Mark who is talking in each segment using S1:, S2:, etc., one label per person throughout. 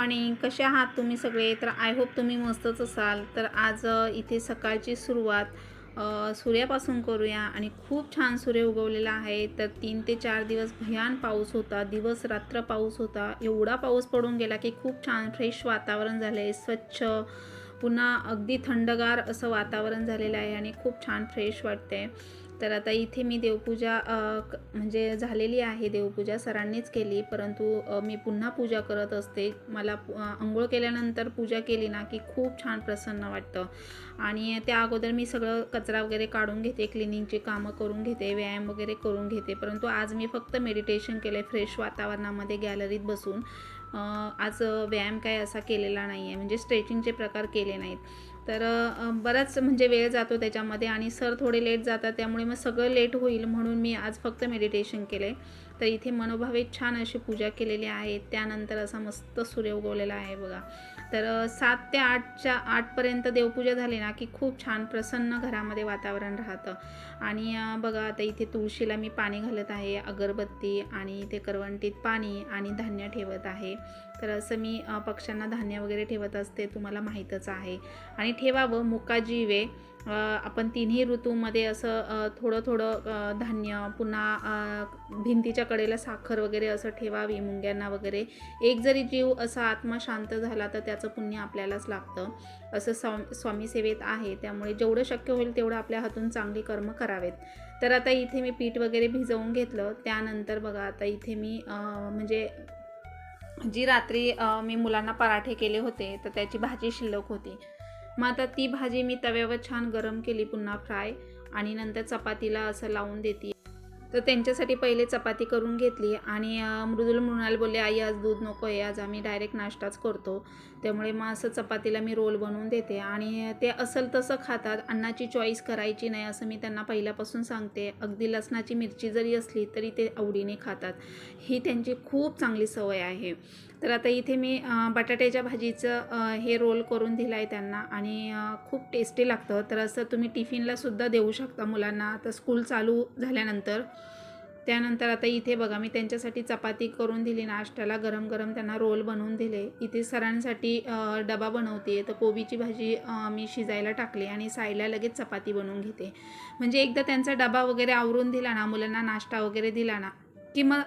S1: Morning कसे आहात तुम्ही सगळे? तर आय होप तुम्ही मस्तच असाल. तर आज इथे सकाळची सुरुवात सूर्यापासून करूया. आणि खूप छान सूर्य उगवलेला आहे. तर तीन ते चार दिवस भयान पाऊस होता. दिवस रात्र पाऊस होता. एवढा पाऊस पडून गेला की खूप छान फ्रेश वातावरण झालं आहे स्वच्छ पुन्हा अगदी थंडगार असं वातावरण झालेलं आहे आणि खूप छान फ्रेश वाटते तर आता इथे मी देवपूजा क- म्हणजे झालेली आहे देवपूजा सरांनीच केली. परंतु मी पुन्हा पूजा करत असते. मला आंघोळ केल्यानंतर पूजा केली ना की खूप छान प्रसन्न वाटतं. आणि त्या अगोदर मी सगळं कचरा वगैरे काढून घेते क्लिनिंगची कामं करून घेते व्यायाम वगैरे करून घेते. परंतु आज मी फक्त मेडिटेशन केलं फ्रेश वातावरणामध्ये गॅलरीत बसून. आज व्यायाम काय असा केलेला नाही आहे म्हणजे स्ट्रेचिंगचे प्रकार केले नाहीत. तर बराच म्हणजे वेळ जातो त्याच्यामध्ये आणि सर थोडे लेट जातात त्यामुळे मग सगळं लेट होईल म्हणून मी आज फक्त मेडिटेशन केलं आहे तर इथे मनोभावे छान अशी पूजा केलेली आहे. त्यानंतर असा मस्त सूर्य उगवलेला आहे बघा. तर सात ते आठच्या आठपर्यंत देवपूजा झाली ना की खूप छान प्रसन्न घरामध्ये वातावरण राहतं. आणि बघा आता इथे तुळशीला मी पाणी घालत आहे अगरबत्ती आणि इथे करवंटीत पाणी आणि धान्य ठेवत आहे. तर असं मी पक्ष्यांना धान्य वगैरे ठेवत असते तुम्हाला माहीतच आहे. आणि ठेवावं मुका जीवे आपण तिन्ही ऋतूमध्ये असं थोडं थोडं धान्य पुन्हा भिंतीच्या कडेला साखर वगैरे असं ठेवावी मुंग्यांना वगैरे. एक जरी जीव असा आत्मा शांत झाला तर त्याचं पुण्य आपल्यालाच लागतं. असं स्वा स्वामी सेवेत आहे. त्यामुळे जेवढं शक्य होईल तेवढं आपल्या हातून चांगली कर्म करावेत. तर आता इथे मी पीठ वगैरे भिजवून घेतलं. त्यानंतर बघा आता इथे मी म्हणजे जी रात्री मी मुलांना पराठे केले होते तर त्याची भाजी शिल्लक होती. मग आता ती भाजी मी तव्यावर छान गरम केली पुन्हा फ्राय. आणि नंतर चपातीला असं लावून देते. तर त्यांच्यासाठी पहिले चपाती करून घेतली आणि मृदुल मृणाल बोलले आई आज दूध नको आहे आज आम्ही डायरेक्ट नाश्ताच करतो. त्यामुळे मग असं चपातीला मी रोल बनवून देते. आणि ते असल तसं खातात अन्नाची चॉईस करायची नाही असं मी त्यांना पहिल्यापासून सांगते. अगदी लसणाची मिरची जरी असली तरी ते आवडीने खातात. ही त्यांची खूप चांगली सवय आहे. तर आता इथे मी बटाट्याच्या भाजीचं हे रोल करून दिलं आहे त्यांना आणि खूप टेस्टी लागतं. तर असं तुम्ही टिफिनलासुद्धा देऊ शकता मुलांना. आता स्कूल चालू झाल्यानंतर त्यानंतर आता इथे बघा मी त्यांच्यासाठी चपाती करून दिली नाश्त्याला गरम गरम त्यांना रोल बनवून दिले. इथे सरांसाठी डबा बनवते. तर कोबीची भाजी मी शिजायला टाकली आणि साईला लगेच चपाती बनवून घेते. म्हणजे एकदा त्यांचा डबा वगैरे आवरून दिला ना मुलांना नाश्ता वगैरे दिला ना की मग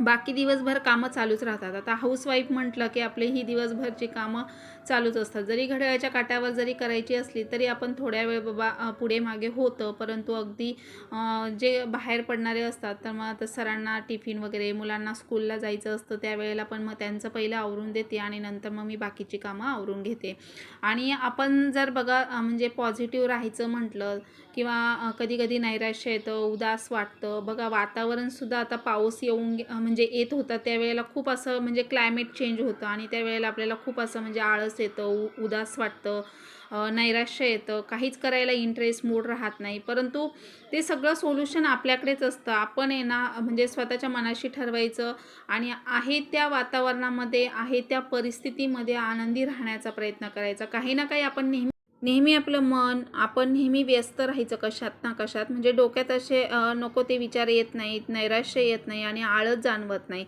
S1: बाकी दिवसभर कामं चालूच राहतात. आता हाऊसवाईफ म्हटलं की आपले ही दिवसभरची कामं चालूच असतात. जरी घड्याळाच्या काट्यावर जरी करायची असली तरी आपण थोड्या वेळ बाबा पुढे मागे होतं. परंतु अगदी जे बाहेर पडणारे असतात तर मग आता सरांना टिफिन वगैरे मुलांना स्कूलला जायचं असतं त्यावेळेला पण मग त्यांचं पहिलं आवरून देते आणि नंतर मग मी बाकीची कामं आवरून घेते. आणि आपण जर बघा म्हणजे पॉझिटिव्ह राहायचं म्हटलं किंवा कधी कधी नैराश्य येतं उदास वाटतं. बघा वातावरणसुद्धा आता पाऊस येऊन म्हणजे येत होता त्यावेळेला खूप असं म्हणजे क्लायमेट चेंज होतं आणि त्यावेळेला आपल्याला खूप असं म्हणजे आळस येतं उ उदास वाटतं नैराश्य येतं. काहीच करायला इंटरेस्ट मूड राहत नाही. परंतु ते सगळं सोल्युशन आपल्याकडेच असतं. आपण आहे ना म्हणजे स्वतःच्या मनाशी ठरवायचं आणि आहे त्या वातावरणामध्ये आहे त्या परिस्थितीमध्ये आनंदी राहण्याचा प्रयत्न करायचा. काही ना काही आपण नेहमी नेहमी आपलं मन आपण नेहमी व्यस्त राहायचं कशात ना कशात. म्हणजे डोक्यात असे नको ते विचार येत नाहीत नैराश्य येत नाही आणि आळस जाणवत नाही.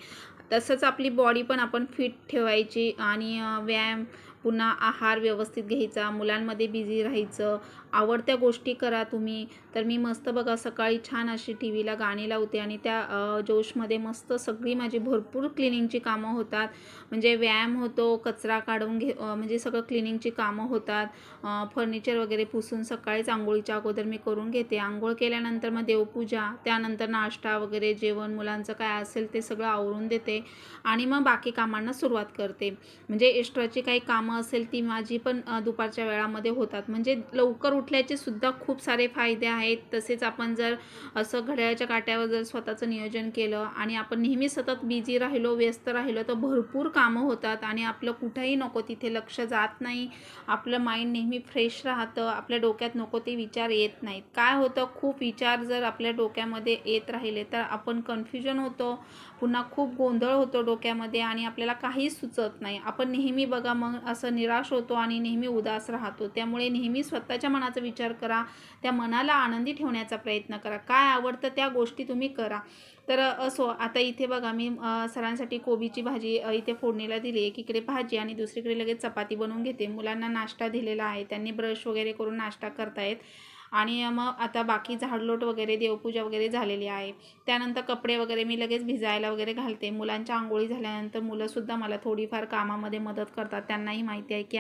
S1: तसंच आपली बॉडी पण आपण फिट ठेवायची आणि व्यायाम पुन्हा आहार व्यवस्थित घ्यायचा मुलांमध्ये बिझी राहायचं आवडत्या गोष्टी करा तुम्ही. तर मी मस्त बघा सकाळी छान अशी टी व्हीला गाणी लावते आणि त्या जोशमध्ये मस्त सगळी माझी भरपूर क्लिनिंगची कामं होतात. म्हणजे व्यायाम होतो कचरा काढून घे म्हणजे सगळं क्लिनिंगची कामं होतात. फर्निचर वगैरे पुसून सकाळीच आंघोळीच्या अगोदर मी करून घेते. आंघोळ केल्यानंतर मग देवपूजा त्यानंतर नाश्ता वगैरे जेवण मुलांचं काय असेल ते सगळं आवरून देते आणि मग बाकी कामांना सुरुवात करते. म्हणजे एक्स्ट्राची काही कामं असेल ती माझी पण दुपारच्या वेळामध्ये होतात. म्हणजे लवकर उठल्याचे सुद्धा खूप सारे फायदे आहेत. तसेच आपण जर असं घड्याळाच्या काट्यावर जर स्वतःचं नियोजन केलं आणि आपण नेहमी सतत बिझी राहिलो व्यस्त राहिलो तर भरपूर कामं होतात आणि आपलं कुठंही नको तिथे लक्ष जात नाही. आपलं माइंड नेहमी फ्रेश राहतं. आपल्या डोक्यात नको ते विचार येत नाहीत. काय होतं? खूप विचार जर आपल्या डोक्यामध्ये येत राहिले तर आपण कन्फ्युजन होतो. पुन्हा खूप गोंधळ होतो डोक्यामध्ये आणि आपल्याला काहीच सुचत नाही. आपण नेहमी बघा मग असं निराश होतो आणि नेहमी उदास राहतो. त्यामुळे नेहमी स्वतःच्या मनाचा विचार करा. त्या मनाला आनंदी ठेवण्याचा प्रयत्न करा. काय आवडतं त्या गोष्टी तुम्ही करा. तर असो आता इथे बघा मी सरांसाठी कोबीची भाजी इथे फोडणीला दिली एकीकडे भाजी आणि दुसरीकडे लगेच चपाती बनवून घेते. मुलांना नाश्ता दिलेला आहे. त्यांनी ब्रश वगैरे करून नाश्ता करतायत. आणि मग आता बाकी झाडलोट वगैरे देवपूजा वगैरे झालेली आहे. त्यानंतर कपडे वगैरे मी लगेच भिजायला वगैरे घालते. मुलांच्या आंघोळी झाल्यानंतर मुलंसुद्धा मला थोडीफार कामामध्ये मदत करतात. त्यांनाही माहिती आहे की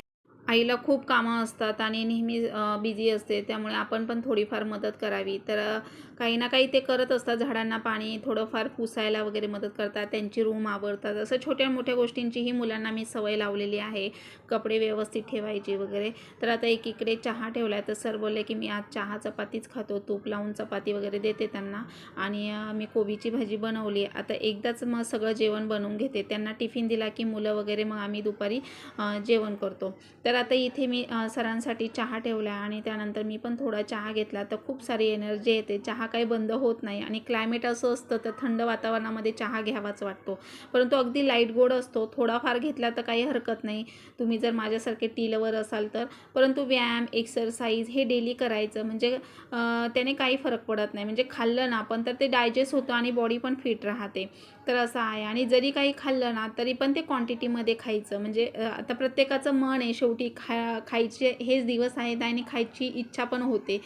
S1: आईला खूप कामं असतात आणि नेहमी बिझी असते त्यामुळे आपण पण थोडीफार मदत करावी. तर काही ना काही ते करत असतात. झाडांना पाणी थोडंफार पुसायला वगैरे मदत करतात. त्यांची रूम आवडतात असं छोट्या मोठ्या गोष्टींचीही मुलांना मी सवय लावलेली आहे. कपडे व्यवस्थित ठेवायची वगैरे. तर आता एकीकडे चहा ठेवला आहे तर सर बोलले की मी आज चहा चपातीच खातो. तूप लावून चपाती वगैरे देते त्यांना. आणि मी कोबीची भाजी बनवली. आता एकदाच मग सगळं जेवण बनवून घेते. त्यांना टिफिन दिला की मुलं वगैरे मग आम्ही दुपारी जेवण करतो. तर आता इथे मी सरांसाठी चहा ठेवला आहे आणि त्यानंतर मी पण थोडा चहा घेतला. तर खूप सारी एनर्जी येते. चहा काही बंद होत नाही आणि क्लायमेट असं असतं तर थंड वातावरणामध्ये चहा घ्यावाच वाटतो. परंतु अगदी लाइट गोड असतो. थोडाफार घेतला तर काही हरकत नाही. तुम्ही जर माझ्यासारखे टीलवर असाल तर. परंतु व्यायाम एक्सरसाइज हे डेली करायचं. म्हणजे त्याने काही फरक पडत नाही. म्हणजे खाल्लं ना आपण तर ते डायजेस्ट होतं आणि बॉडी पण फिट राहते. तर असं आहे. आणि जरी काही खाल्लं ना तरी पण ते क्वांटिटीमध्ये खायचं. म्हणजे आता प्रत्येकाचं मन आहे. शेवटी खा खायचे हेच दिवस आहेत आणि खायची इच्छा पण होते.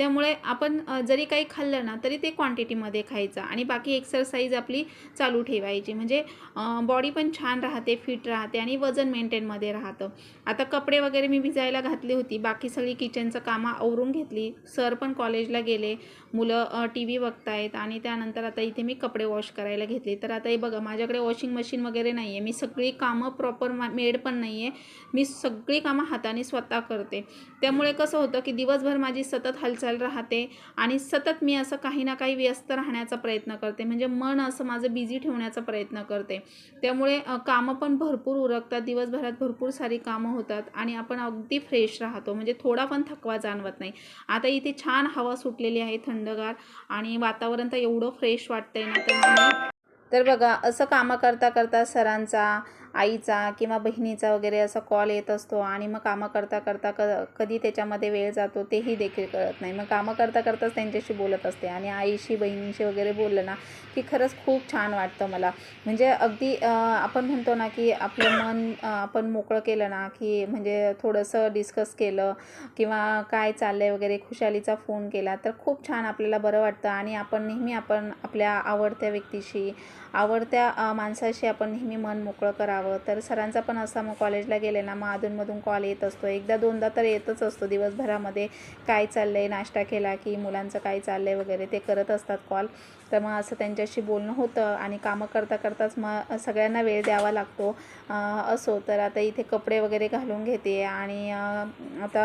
S1: त्यामुळे आपण जरी काही खाल्लं ना तरी ते क्वांटिटीमध्ये खायचं आणि बाकी एक्सरसाइज आपली चालू ठेवायची. म्हणजे बॉडी पण छान राहते फिट राहते आणि वजन मेंटेनमध्ये राहतं. आता कपडे वगैरे मी भिजायला घातली होती. बाकी सगळी किचनचं कामं आवरून घेतली. सर पण कॉलेजला गेले. मुलं टी व्ही बघतायत आणि त्यानंतर आता इथे मी कपडे वॉश करायला घेतले. तर आता हे बघा माझ्याकडे वॉशिंग मशीन वगैरे नाही आहे मी सगळी कामं प्रॉपर मेड पण नाही आहे मी सगळी कामं हाताने स्वतः करते. त्यामुळे कसं होतं की दिवसभर माझी सतत हालचाल राहते आणि सतत मी असं काही ना काही व्यस्त राहण्याचा प्रयत्न करते. म्हणजे मन असं माझं बिझी ठेवण्याचा प्रयत्न करते. त्यामुळे कामं पण भरपूर उरकतात. दिवसभरात भरपूर सारी कामं होतात आणि आपण अगदी फ्रेश राहतो. म्हणजे थोडा पण थकवा जाणवत नाही. आता इथे छान हवा सुटलेली आहे थंडगार आणि वातावरण तर एवढं फ्रेश वाटतंय ना तर बघा असं कामं करता करता सरांचा आईचा किंवा बहिणीचा वगैरे असा कॉल येत असतो आणि मग कामं करता करता क कधी त्याच्यामध्ये वेळ जातो तेही देखील कळत नाही. मग कामं करता करताच त्यांच्याशी बोलत असते आणि आईशी बहिणीशी वगैरे बोललं ना की खरंच खूप छान वाटतं मला. म्हणजे अगदी आपण म्हणतो ना की आपलं मन आपण मोकळं केलं ना की म्हणजे थोडंसं डिस्कस केलं किंवा काय चाललं आहे वगैरे खुशालीचा फोन केला तर खूप छान आपल्याला बरं वाटतं. आणि आपण नेहमी आपण आपल्या आवडत्या व्यक्तीशी आवडत्या माणसाशी आपण नेहमी मन मोकळं करावं. तर सरांचा पण असा मग कॉलेजला गेले ना मग अधूनमधून कॉल येत असतो. एकदा दोनदा तर येतच असतो दिवसभरामध्ये. काय चाललं आहे नाश्ता केला की मुलांचं काय चाललं आहे वगैरे ते करत असतात कॉल तर मग असं त्यांच्याशी बोलणं होतं आणि कामं करता करताच मग सगळ्यांना वेळ द्यावा लागतो असो. तर आता इथे कपडे वगैरे घालून घेते आणि आता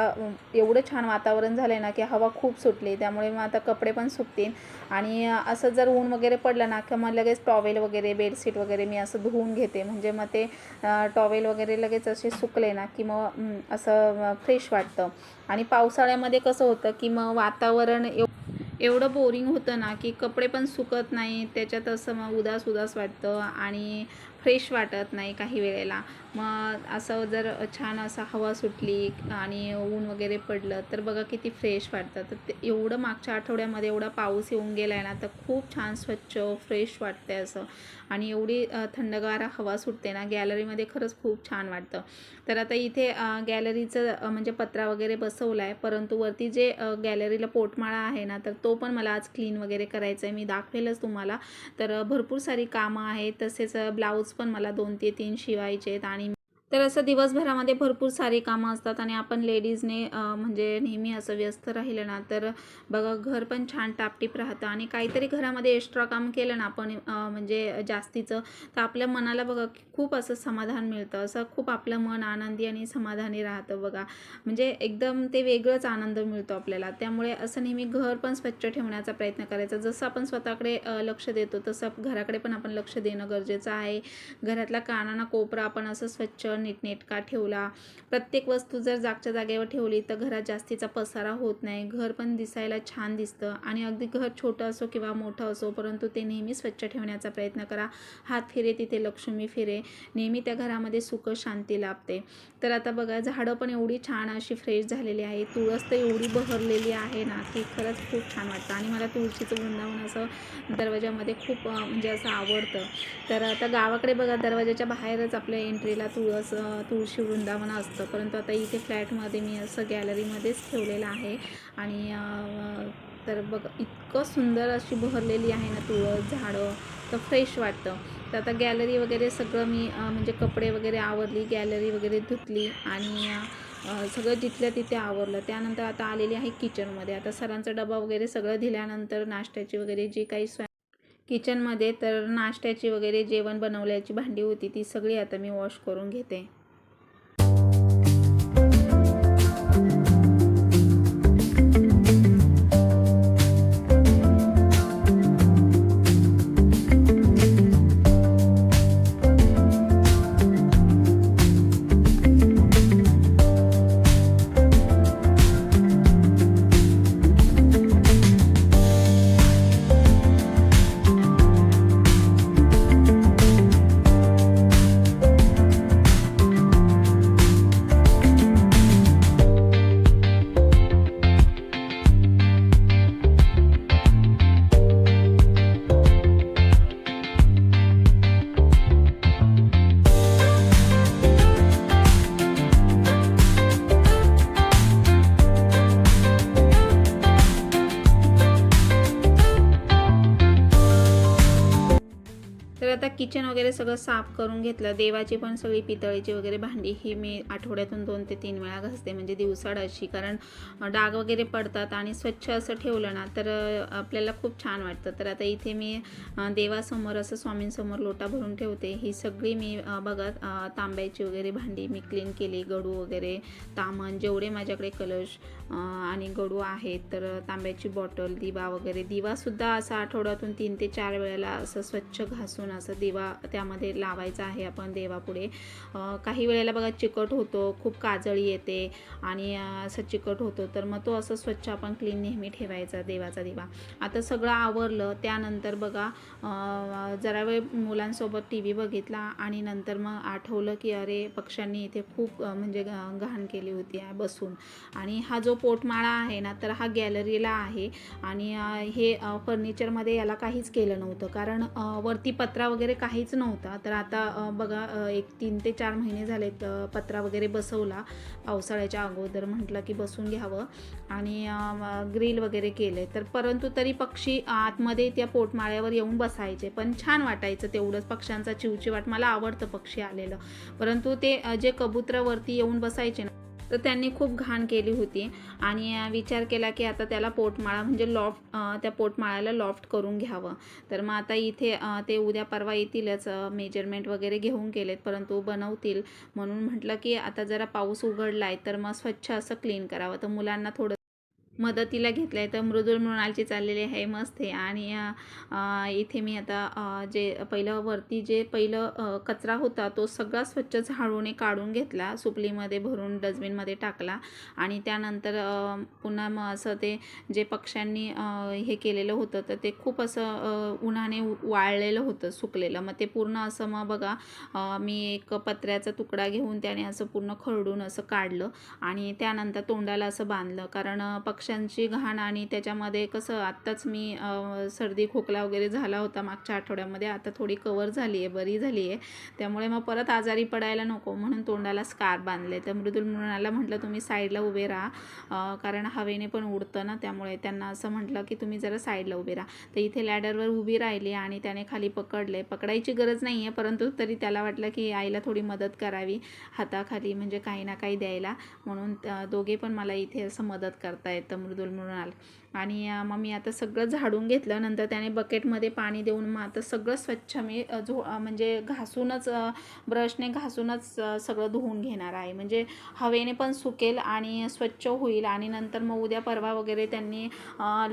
S1: एवढं छान वातावरण झालं आहे ना की हवा खूप सुटली. त्यामुळे मग आता कपडे पण सुकतील. आणि असं जर ऊन वगैरे पडलं ना की मग लगेच टॉवेल वगैरे बेडशीट वगैरे मी असं धुवून घेते. म्हणजे मग ते टॉवेल वगैरे लगेच असे सुकले ना की मग असं फ्रेश वाटतं. आणि पावसाळ्यामध्ये कसं होतं की मग वातावरण एव एवढं बोरिंग होतं ना की कपडे पण सुकत नाही त्याच्यात असं मग उदास उदास वाटतं आणि फ्रेश वाटत नाही काही वेळेला. मग असं जर छान असा हवा सुटली आणि ऊन वगैरे पडलं तर बघा किती फ्रेश वाटतं. तर ते एवढं मागच्या आठवड्यामध्ये एवढा पाऊस येऊन गेला आहे ना तर खूप छान स्वच्छ फ्रेश वाटते असं. आणि एवढी थंडगार हवा सुटते ना गॅलरीमध्ये खरंच खूप छान वाटतं. तर आता इथे गॅलरीचं म्हणजे पत्रा वगैरे बसवला आहे परंतु वरती जे गॅलरीला पोटमाळा आहे ना तर तो पण मला आज क्लीन वगैरे करायचा आहे मी दाखवेलच तुम्हाला. तर भरपूर सारी कामं आहेत तसेच ब्लाऊज पण मला दोन ते तीन शिवायचे आहेत आणि तर असं दिवसभरामध्ये भरपूर सारी कामं असतात आणि आपण लेडीजने म्हणजे नेहमी असं व्यस्त राहिलं ना तर बघा घर पण छान टापटीप राहतं आणि काहीतरी घरामध्ये एक्स्ट्रा काम केलं ना आपण म्हणजे जास्तीचं तर आपल्या मनाला बघा खूप असं समाधान मिळतं. असं खूप आपलं मन आनंदी आणि समाधानी राहतं बघा. म्हणजे एकदम ते वेगळंच आनंद मिळतो आपल्याला. त्यामुळे असं नेहमी घर पण स्वच्छ ठेवण्याचा प्रयत्न करायचा. जसं आपण स्वतःकडे लक्ष देतो तसं घराकडे पण आपण लक्ष देणं गरजेचं आहे. घरातला कानाना कोपरा आपण असं स्वच्छ सगळं नीटनेटका ठेवला. प्रत्येक वस्तू जर जागच्या जागेवर ठेवली तर घरात जास्तीचा पसारा होत नाही. घर पण दिसायला छान दिसतं आणि अगदी घर छोटं असो किंवा मोठं असो परंतु ते नेहमी स्वच्छ ठेवण्याचा प्रयत्न करा. हात फिरे तिथे लक्ष्मी फिरे. नेहमी त्या घरामध्ये सुख शांती लाभते. तर आता बघा झाडं पण एवढी छान अशी फ्रेश झालेली आहे तुळस तर एवढी बहरलेली आहे ना की खरंच खूप छान वाटतं. आणि मला तुळशीचं वृंदावन असं दरवाजामध्ये खूप म्हणजे असं आवडतं. तर आता गावाकडे बघा दरवाजाच्या बाहेरच आपल्या एंट्रीला तुळस असं तुळशी वृंदावन असतं. परंतु आता इथे फ्लॅटमध्ये मी असं गॅलरीमध्येच ठेवलेलं आहे. आणि तर बघ इतकं सुंदर अशी बहरलेली आहे ना तुळस झाडं तर फ्रेश वाटतं. तर आता गॅलरी वगैरे सगळं मी म्हणजे कपडे वगैरे आवरली गॅलरी वगैरे धुतली आणि सगळं जिथल्या तिथे आवरलं. त्यानंतर आता आलेली आहे किचनमध्ये. आता सरांचा डबा वगैरे सगळं दिल्यानंतर नाश्त्याची वगैरे जी काही स्वयं किचनमध्ये तर नाश्त्याची वगैरे जेवण बनवल्याची भांडी होती ती सगळी आता मी वॉश करून घेते. किचन वगैरे सगळं साफ करून घेतलं. देवाची पण सगळी पितळेची वगैरे भांडी ही मी आठवड्यातून दोन ते तीन वेळा घासते म्हणजे दिवसाड अशी कारण डाग वगैरे पडतात आणि स्वच्छ असं ठेवलं ना तर आपल्याला खूप छान वाटतं. तर आता इथे मी देवासमोर असं स्वामींसमोर लोटा भरून ठेवते. ही सगळी मी बघा तांब्याची वगैरे भांडी मी क्लीन केली. गडू वगैरे तामण जेवढे माझ्याकडे कलश आणि गडू आहेत तर तांब्याची बॉटल दिवा वगैरे. दिवासुद्धा असा आठवड्यातून तीन ते चार वेळेला असं स्वच्छ घासून असं दिवा त्यामध्ये लावायचा आहे आपण देवापुढे. काही वेळेला बघा चिकट होतो खूप काजळी येते आणि असं चिकट होतो. तर मग तो असं स्वच्छ आपण क्लीन नेहमी ठेवायचा देवाचा दिवा. आता सगळं आवरलं त्यानंतर बघा जरा वेळ मुलांसोबत टी व्ही बघितला आणि नंतर मग आठवलं की अरे पक्ष्यांनी इथे खूप म्हणजे घाण केली होती बसून. आणि हा जो पोटमाळा आहे ना तर हा गॅलरीला आहे आणि हे फर्निचरमध्ये याला काहीच केलं नव्हतं. कारण वरती पत्रा वगैरे काहीच नव्हता. तर आता बघा एक तीन ते चार महिने झालेत पत्रा वगैरे बसवला पावसाळ्याच्या अगोदर. म्हटलं की बसून घ्यावं. आणि ग्रिल वगैरे केले. तर परंतु तरी पक्षी आतमध्ये त्या पोटमाळ्यावर येऊन बसायचे. पण छान वाटायचं तेवढंच. पक्ष्यांचा चिवचिवाट. मला आवडतं पक्षी आलेलं. परंतु ते जे कबुतरावरती येऊन बसायचे ना तर त्यांनी खूप घाण केली होती. आणि विचार केला की आता त्याला पोटमाळा म्हणजे लॉफ्ट त्या पोटमाळ्याला लॉफ्ट करून घ्यावं. तर मग आता इथे ते उद्या परवा येतीलच मेजरमेंट वगैरे घेऊन गेलेत परंतु बनवतील. म्हणून म्हटलं की आता जरा पाऊस उघडला आहे तर मग स्वच्छ असं क्लीन करावं. तर मुलांना थोडं मदतीला घेतलं आहे तर मृदुल मृणालची चाललेली आहे मस्त आहे. आणि इथे मी आता जे पहिलं वरती जे पहिलं कचरा होता तो सगळा स्वच्छ झाडूने काढून घेतला. सुपलीमध्ये भरून डस्टबिनमध्ये टाकला. आणि त्यानंतर पुन्हा मग असं ते जे पक्ष्यांनी हे केलेलं होतं तर ते खूप असं उन्हाने वाळलेलं होतं सुकलेलं. मग ते पूर्ण असं मग बघा मी एक पत्र्याचा तुकडा घेऊन त्याने असं पूर्ण खरडून असं काढलं. आणि त्यानंतर तोंडाला असं बांधलं. कारण पक्ष पक्ष्यांची घाण आणि त्याच्यामध्ये कसं आत्ताच मी सर्दी खोकला वगैरे झाला होता मागच्या आठवड्यामध्ये आता थोडी कवर झाली आहे बरी झाली आहे त्यामुळे मग परत आजारी पडायला नको म्हणून तोंडाला स्कार बांधले. तर मृदुल मृणाला म्हटलं तुम्ही साईडला उभे राहा. कारण हवेने पण उडतं ना त्यामुळे त्यांना असं म्हटलं की तुम्ही जरा साईडला उभे राहा. तर इथे लॅडरवर उभी राहिली आणि त्याने खाली पकडले. पकडायची गरज नाही आहे परंतु तरी त्याला वाटलं की आईला थोडी मदत करावी हाताखाली म्हणजे काही ना काही द्यायला. म्हणून दोघे पण मला इथे असं मदत करता येतं मृदुल मृणाल आणि मग मी आता सगळं झाडून घेतलं. नंतर त्याने बकेटमध्ये पाणी देऊन मग आता सगळं स्वच्छ मी झो म्हणजे घासूनच ब्रशने घासूनच सगळं धुवून घेणार आहे. म्हणजे हवेने पण सुकेल आणि स्वच्छ होईल. आणि नंतर मग उद्या परवा वगैरे त्यांनी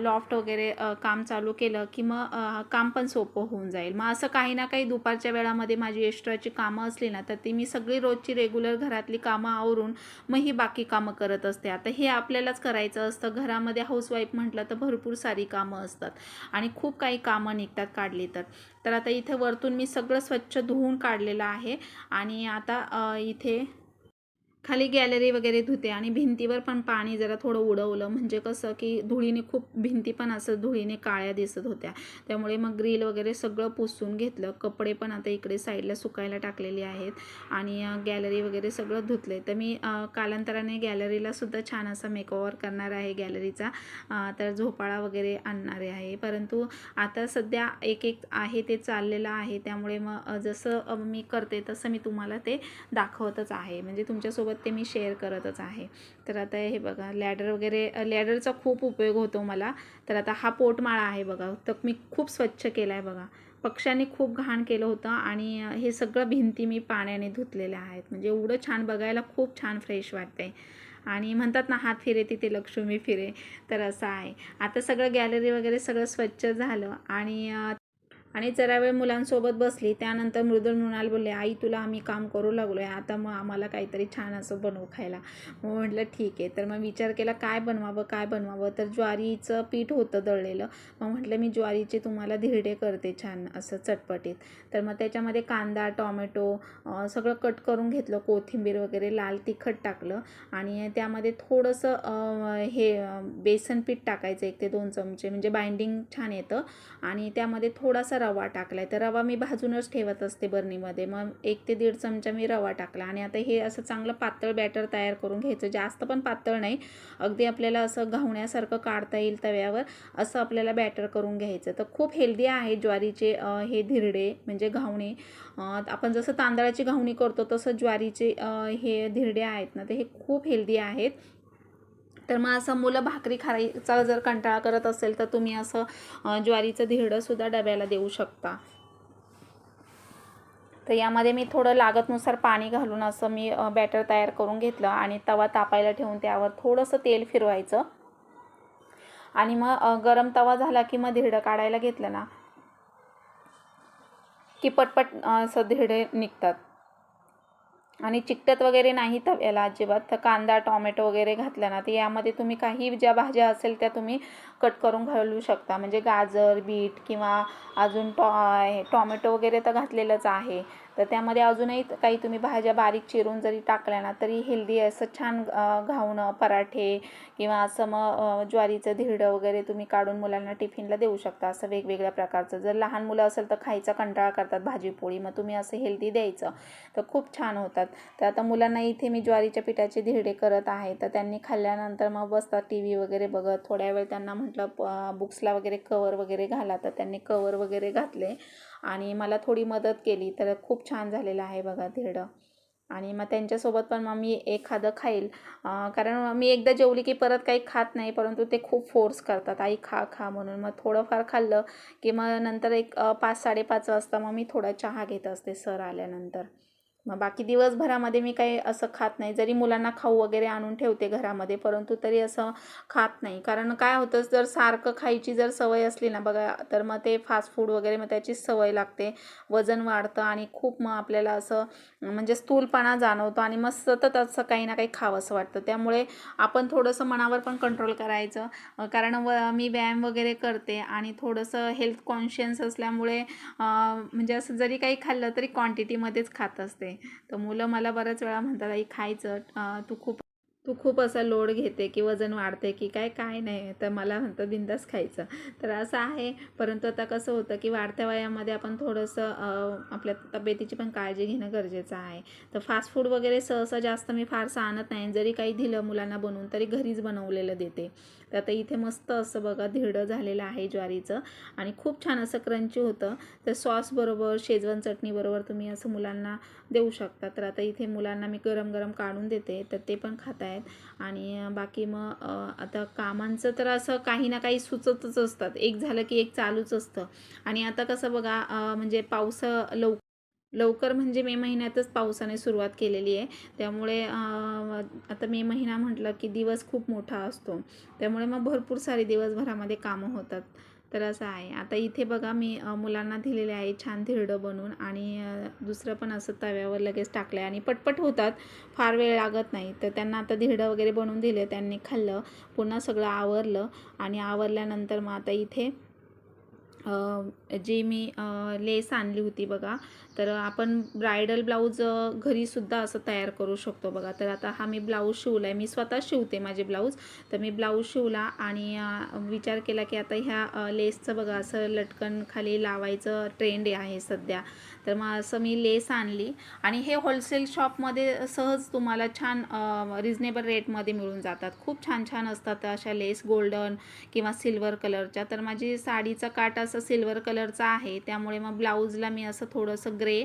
S1: लॉफ्ट वगैरे काम चालू केलं की मग काम पण सोपं होऊन जाईल. मग असं काही ना काही दुपारच्या वेळामध्ये माझी एक्स्ट्राची कामं असली ना तर ती मी सगळी रोजची रेग्युलर घरातली कामं आवरून मग ही बाकी कामं करत असते. आता हे आपल्यालाच करायचं असतं. घरामध्ये हाऊसवाईफ म्हटलं तर भरपूर सारी कामं असतात. आणि खूप काही कामं निघतात काढली तर. तर आता इथे वरतून मी सगळं स्वच्छ धुवून काढलेलं आहे. आणि आता इथे खाली गॅलरी वगैरे धुते आणि भिंतीवर पण पाणी जरा थोडं उडवलं. म्हणजे कसं की धुळीने खूप भिंती पण असं धुळीने काळ्या दिसत होत्या. त्यामुळे मग ग्रिल वगैरे सगळं पुसून घेतलं. कपडे पण आता इकडे साईडला सुकायला टाकलेले आहेत. आणि गॅलरी वगैरे सगळं धुतले तर मी कालांतराने गॅलरीला सुद्धा छान असा मेकओव्हर करणार आहे गॅलरीचा. तर झोपाळा वगैरे आणणारे आहे. परंतु आता सध्या एक एक आहे ते चाललेलं आहे. त्यामुळे मग जसं मी करते तसं मी तुम्हाला ते दाखवतच आहे. म्हणजे तुमच्यासोबत ते मी शेअर करतच आहे. तर आता हे बघा लॅडर वगैरे लॅडरचा खूप उपयोग होतो मला. तर आता हा पोटमाळा आहे बघा तर मी खूप स्वच्छ केला आहे बघा. पक्ष्यांनी खूप घाण केलं होतं आणि हे सगळं भिंती मी पाण्याने धुतलेल्या आहेत. म्हणजे एवढं छान बघायला खूप छान फ्रेश वाटतंय. आणि म्हणतात ना हात फिरे तिथे लक्ष्मी फिरे तर असं आहे. आता सगळं गॅलरी वगैरे सगळं स्वच्छ झालं आणि आणि जरा वेळ मुलांसोबत बसली त्यानंतर मृदुल मृणाल बोलले आई तुला आम्ही काम करू लागलो आहे आता मग आम्हाला काहीतरी छान असं बनवू खायला. मग म्हटलं ठीक आहे. तर मग विचार केला काय बनवावं काय बनवावं? तर ज्वारीचं पीठ होतं दळलेलं. मग म्हटलं मी ज्वारीचे तुम्हाला धिरडे करते छान असं चटपटीत. तर मग त्याच्यामध्ये कांदा टॉमॅटो सगळं कट करून घेतलं कोथिंबीर वगैरे लाल तिखट टाकलं आणि त्यामध्ये थोडंसं हे बेसन पीठ टाकायचं एक ते दोन चमचे म्हणजे बाइंडिंग छान येतं आणि त्यामध्ये थोडासा रवा टाकला आहे तर रवा मी भाजूनच ठेवत असते बरणीमध्ये. मग एक ते दीड चमचा मी रवा टाकला आणि आता हे असं चांगलं पातळ बॅटर तयार करून घ्यायचं. जास्त पण पातळ नाही. अगदी आपल्याला असं घावण्यासारखं काढता येईल तव्यावर असं आपल्याला बॅटर करून घ्यायचं. तर खूप हेल्दी आहे ज्वारीचे हे धिरडे म्हणजे घावणे. आपण जसं तांदळाची घावणी करतो तसं ज्वारीचे हे धिरडे आहेत ना ते हे खूप हेल्दी आहेत. तर मग असं मुलं भाकरी खायचा जर कंटाळा करत असेल तर तुम्ही असं ज्वारीचं धिरडंसुद्धा डब्याला देऊ शकता. तर यामध्ये मी थोडं लागतनुसार पाणी घालून असं मी बॅटर तयार करून घेतलं आणि तवा तापायला ठेवून त्यावर थोडंसं तेल फिरवायचं. आणि मग गरम तवा झाला की मग धिरडं काढायला घेतलं ना की पटपट असं धिरडे निघतात. आणि चिकटत वगैरे नाही तव्याला अजिबात. तर कांदा टॉमॅटो वगैरे घातला ना तर यामध्ये तुम्ही काही ज्या भाज्या असेल त्या तुम्ही कट करून घालू शकता. म्हणजे गाजर बीट किंवा अजून टॉ हे टॉमॅटो वगैरे तर घातलेलंच आहे. तर त्यामध्ये अजूनही काही तुम्ही भाज्या बारीक चिरून जरी टाकल्या ना तरी हेल्दी असं छान घावणं पराठे किंवा असं मग ज्वारीचं धिरडं वगैरे तुम्ही काढून मुलांना टिफिनला देऊ शकता. असं वेगवेगळ्या प्रकारचं. जर लहान मुलं असेल तर खायचा कंटाळा करतात भाजी पोळी मग तुम्ही असं हेल्दी द्यायचं. तर खूप छान होतात. तर आता मुलांना इथे मी ज्वारीच्या पिठाचे धिरडे करत आहे. तर त्यांनी खाल्ल्यानंतर मग बसतात टी व्ही वगैरे बघत. थोड्या वेळ त्यांना म्हटलं प बुक्सला वगैरे कवर वगैरे घाला. तर त्यांनी कवर वगैरे घातले आणि मला थोडी मदत केली. तर खूप छान झालेलं आहे बघा धिरडं. आणि मग त्यांच्यासोबत पण मग मी एखादं खाईल. कारण मी एकदा जेवली की परत काही खात नाही परंतु ते खूप फोर्स करतात. आई खा खा म्हणून. मग थोडंफार खाल्लं की मग नंतर एक पाच साडेपाच वाजता मग मी थोडा चहा घेत असते सर आल्यानंतर. मग बाकी दिवसभरामध्ये मी काही असं खात नाही. जरी मुलांना खाऊ वगैरे आणून ठेवते घरामध्ये परंतु तरी असं खात नाही. कारण काय होतं जर सारखं खायची जर सवय असली ना बघा तर मग ते फास्ट फूड वगैरे मग त्याची सवय लागते. वजन वाढतं आणि खूप मग आपल्याला असं म्हणजे स्थूलपणा जाणवतो आणि मग सतत असं काही ना काही खावंसं वाटतं. त्यामुळे आपण थोडंसं मनावर पण कंट्रोल करायचं. कारण व मी व्यायाम वगैरे करते आणि थोडंसं हेल्थ कॉन्शियस असल्यामुळे म्हणजे असं जरी काही खाल्लं तरी क्वांटिटीमध्येच खात असते. तर मुलं मला बऱ्याच वेळा म्हणतात आई खायचं तू खूप तू खूप असं लोड घेते की वजन वाढते की काय काय नाही. तर मला म्हणतं बिंदास खायचं. तर असं आहे. परंतु आता कसं होतं की वाढत्या वयामध्ये आपण थोडंसं आपल्या तब्येतीची पण काळजी घेणं गरजेचं आहे. तर फास्ट फूड वगैरे सहसा जास्त मी फारसं आणत नाही. जरी काही दिलं मुलांना बनवून तरी घरीच बनवलेलं देते. तर आता इथे मस्त असं बघा धिरडं झालेलं आहे ज्वारीचं आणि खूप छान असं क्रंची होतं. तर सॉसबरोबर शेजवान चटणीबरोबर तुम्ही असं मुलांना देऊ शकता. तर आता इथे मुलांना मी गरम गरम काढून देते तर ते पण खात आहेत आणि बाकी मग आता कामांचं तर असं काही ना काही सुचतच असतात. एक झालं की एक चालूच असतं. आणि आता कसं बघा म्हणजे पावसं लव लवकर म्हणजे मे महिन्यातच पावसाने सुरुवात केलेली आहे. त्यामुळे आता मे महिना म्हटलं की दिवस खूप मोठा असतो. त्यामुळे मग भरपूर सारे दिवसभरामध्ये कामं होतात. तर असं आहे. आता इथे बघा मी मुलांना दिलेले आहे छान धिरडं बनवून आणि दुसरं पण असं तव्यावर लगेच टाकलं आहे आणि पटपट होतात. फार वेळ लागत नाही. तर त्यांना आता धिरडं वगैरे बनवून दिले त्यांनी खाल्लं पुन्हा सगळं आवरलं आणि आवरल्यानंतर मग आता इथे जी मी लेस आणली होती बघा तर आपण ब्रायडल ब्लाऊज घरीसुद्धा असं तयार करू शकतो बघा. तर आता हा मी ब्लाऊज शिवला आहे मी स्वतः शिवते माझे ब्लाऊज. तर मी ब्लाऊज शिवला आणि विचार केला की आता ह्या लेसचं बघा असं लटकन खाली लावायचं ट्रेंड आहे सध्या. तर मग असं मी लेस आणली आणि हे होलसेल शॉपमध्ये सहज तुम्हाला छान रिजनेबल रेटमध्ये मिळून जातात. खूप छान छान असतात अशा लेस गोल्डन किंवा सिल्वर कलरच्या. तर माझी साडीचा काट असं सिल्वर कलरचा आहे. त्यामुळे मग ब्लाऊजला मी असं थोडंसं ग्रे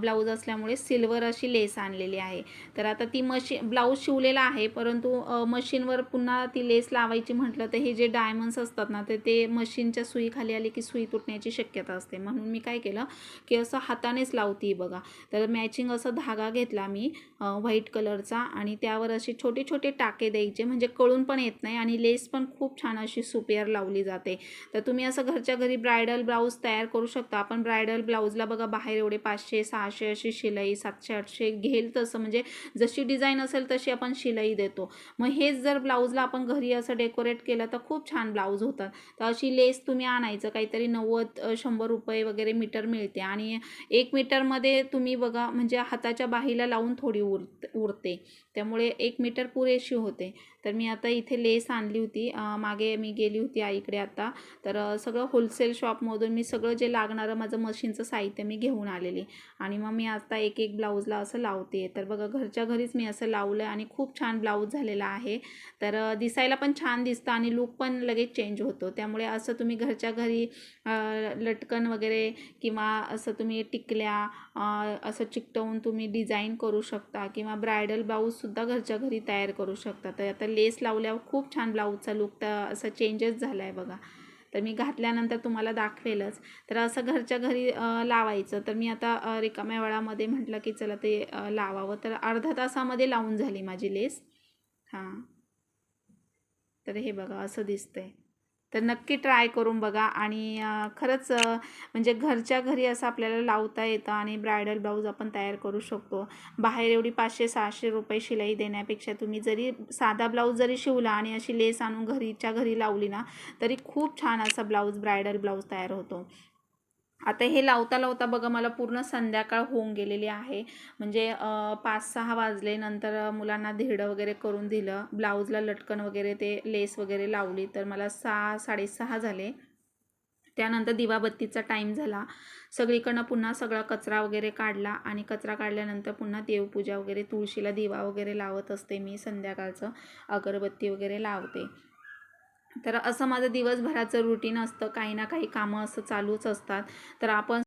S1: ब्लाऊज असल्यामुळे सिल्वर अशी लेस आणलेली आहे. तर आता ती मशीन ब्लाऊज शिवलेला आहे परंतु मशीनवर पुन्हा ती लेस लावायची म्हटलं तर हे जे डायमंड्स असतात ना तर ते मशीनच्या सुई खाली आली की सुई तुटण्याची शक्यता असते. म्हणून मी काय केलं की असं हातानेच लावती बघा. तर मॅचिंग असं धागा घेतला मी व्हाईट कलरचा आणि त्यावर असे छोटे छोटे टाके द्यायचे. म्हणजे कळून पण येत नाही आणि लेस पण खूप छान अशी सुपेअर लावली जाते. तर तुम्ही असं घरच्या घरी ब्रायडल ब्लाऊज तयार करू शकता. आपण ब्रायडल ब्लाऊजला बघा बाहेर एवढे पाचशे सहाशे अशी शिलाई सातशे आठशे घेईल तसं. म्हणजे जशी डिझाईन असेल तशी आपण शिलाई देतो. मग हेच जर ब्लाऊजला आपण घरी असं डेकोरेट केलं तर खूप छान ब्लाऊज होतात. तर अशी लेस तुम्ही आणायचं काहीतरी नव्वद शंभर रुपये वगैरे मीटर मिळते. आणि एक मीटरमध्ये तुम्ही बघा म्हणजे हाताच्या बाहीला लावून थोडी उर उरते. त्यामुळे एक मीटर पुरेशी होते. तर मी आता इथे लेस आणली होती. मागे मी गेली होती आईकडे आता. तर सगळं होलसेल शॉपमधून मी सगळं जे लागणारं माझं मशीनचं साहित्य मी घेऊन आलेली. आणि मग मी आता एक एक ब्लाऊजला असं लावते. तर बघा घरच्या घरीच मी असं लावलं आणि खूप छान ब्लाऊज झालेला आहे. तर दिसायला पण छान दिसतं आणि लूक पण लगेच चेंज होतो. त्यामुळे असं तुम्ही घरच्या घरी लटकन वगैरे किंवा असं तुम्ही टिकल्या असं चिकटवून तुम्ही डिझाईन करू शकता किंवा ब्रायडल ब्लाऊज सुद्धा घरच्या घरी तयार करू शकता. तर आता लेस लावल्यावर खूप छान ब्लाऊजचा लुक तर असं चेंजेस झाला आहे बघा. तर मी घातल्यानंतर तुम्हाला दाखवेलच. तर असं घरच्या घरी लावायचं. तर मी आता रिकाम्या वेळामध्ये म्हटलं की चला ते लावावं. तर अर्धा तासामध्ये लावून झाली माझी लेस. हां. तर हे बघा असं दिसतंय. तर नक्की ट्राय करून बघा. आणि खरंच म्हणजे घरच्या घरी असं आपल्याला लावता येतं आणि ब्रायडल ब्लाऊज आपण तयार करू शकतो. बाहेर एवढी पाचशे सहाशे रुपये शिलाई देण्यापेक्षा तुम्ही जरी साधा ब्लाऊज जरी शिवला आणि अशी लेस आणून घरीच्या घरी लावली ना तरी खूप छान असा ब्लाऊज ब्रायडल ब्लाऊज तयार होतो. आता हे लावता लावता बघा मला पूर्ण संध्याकाळ होऊन गेलेली आहे. म्हणजे पाच सहा वाजले नंतर मुलांना धिडं वगैरे करून दिलं. ब्लाऊजला लटकन वगैरे ते लेस वगैरे लावली तर मला सहा साडेसहा झाले. त्यानंतर दिवाबत्तीचा टाईम झाला. सगळीकडनं पुन्हा सगळा कचरा वगैरे काढला आणि कचरा काढल्यानंतर पुन्हा देवपूजा वगैरे तुळशीला दिवा वगैरे लावत असते मी संध्याकाळचं. अगरबत्ती वगैरे लावते. तर असं माझं दिवसभराचं रुटीन असतं. काही ना काही कामं असं चालूच असतात. तर आपण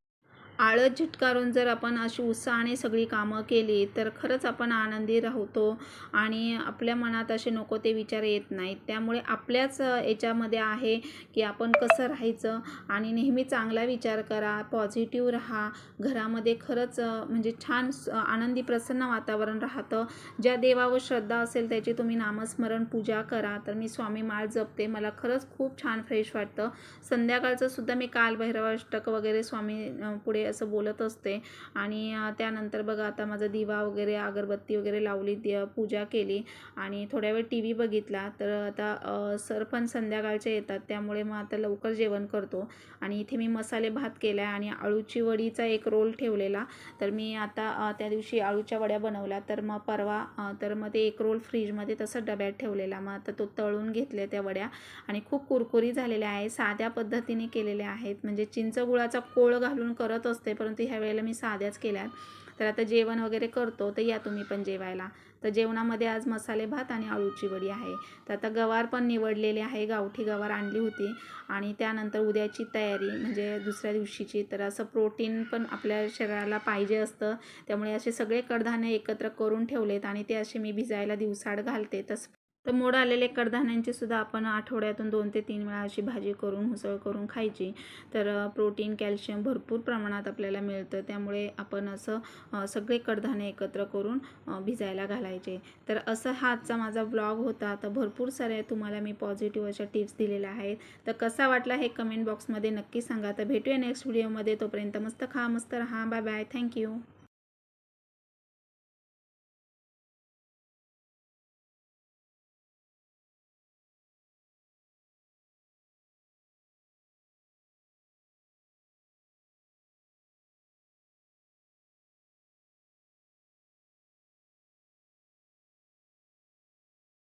S1: आळस झिटकारून जर आपण अशी उत्साहाने सगळी कामं केली तर खरंच आपण आनंदी राहतो आणि आपल्या मनात असे नको ते विचार येत नाहीत. त्यामुळे आपल्याच याच्यामध्ये आहे की आपण कसं राहायचं आणि नेहमी चांगला विचार करा पॉझिटिव्ह राहा. घरामध्ये खरंच म्हणजे छान आनंदी प्रसन्न वातावरण राहतं. ज्या देवावर श्रद्धा असेल त्याची तुम्ही नामस्मरण पूजा करा. तर मी स्वामी माळ जपते. मला खरंच खूप छान फ्रेश वाटतं. संध्याकाळचं सुद्धा मी काल भैरवाष्टक वगैरे स्वामी पुढे असं बोलत असते. आणि त्यानंतर बघा आता माझा दिवा वगैरे अगरबत्ती वगैरे लावली दि पूजा केली. आणि थोड्या वेळ टी व्ही बघितला. तर आता सर पण संध्याकाळचे येतात. त्यामुळे मग आता लवकर जेवण करतो. आणि इथे मी मसाले भात केला आहे आणि आळूची वडीचा एक रोल ठेवलेला. तर मी आता त्या दिवशी आळूच्या वड्या बनवल्या. तर मग परवा तर मग ते एक रोल फ्रीजमध्ये तसं डब्यात ठेवलेला. मग आता तो तळून घेतले त्या वड्या. आणि खूप कुरकुरी झालेल्या आहे. साध्या पद्धतीने केलेल्या आहेत. म्हणजे चिंच गुळाचा कोळ घालून करत असतो. परंतु ह्या वेळेला मी साध्याच केल्या. आहेत तर आता जेवण वगैरे करतो तर या तुम्ही पण जेवायला. तर जेवणामध्ये आज मसाले भात आणि आळूची वडी आहे. तर आता गवार पण निवडलेली आहे गावठी गवार आणली होती. आणि त्यानंतर उद्याची तयारी म्हणजे दुसऱ्या दिवशीची. तर असं प्रोटीन पण आपल्या शरीराला पाहिजे असतं. त्यामुळे असे सगळे कडधान्य एकत्र करून ठेवलेत आणि ते असे मी भिजायला दिवसाड घालते. तस तर मोड आलेले कडधान्यांची सुद्धा आपण आठवड्यातून दोन ते तीन वेळा अशी भाजी करून उसळ करून खायची. तर प्रोटीन कॅल्शियम भरपूर प्रमाणात आपल्याला मिळतं. त्यामुळे आपण असं सगळे कडधान्य एकत्र करून भिजायला घालायचे. तर असं हा आजचा माझा ब्लॉग होता. तर भरपूर साऱ्या तुम्हाला मी पॉझिटिव्ह अशा टिप्स दिलेल्या आहेत. तर कसा वाटला हे कमेंट बॉक्समध्ये नक्की सांगा. तर भेटूया नेक्स्ट व्हिडिओमध्ये. तोपर्यंत मस्त खा मस्त राहा. Bye bye. थँक्यू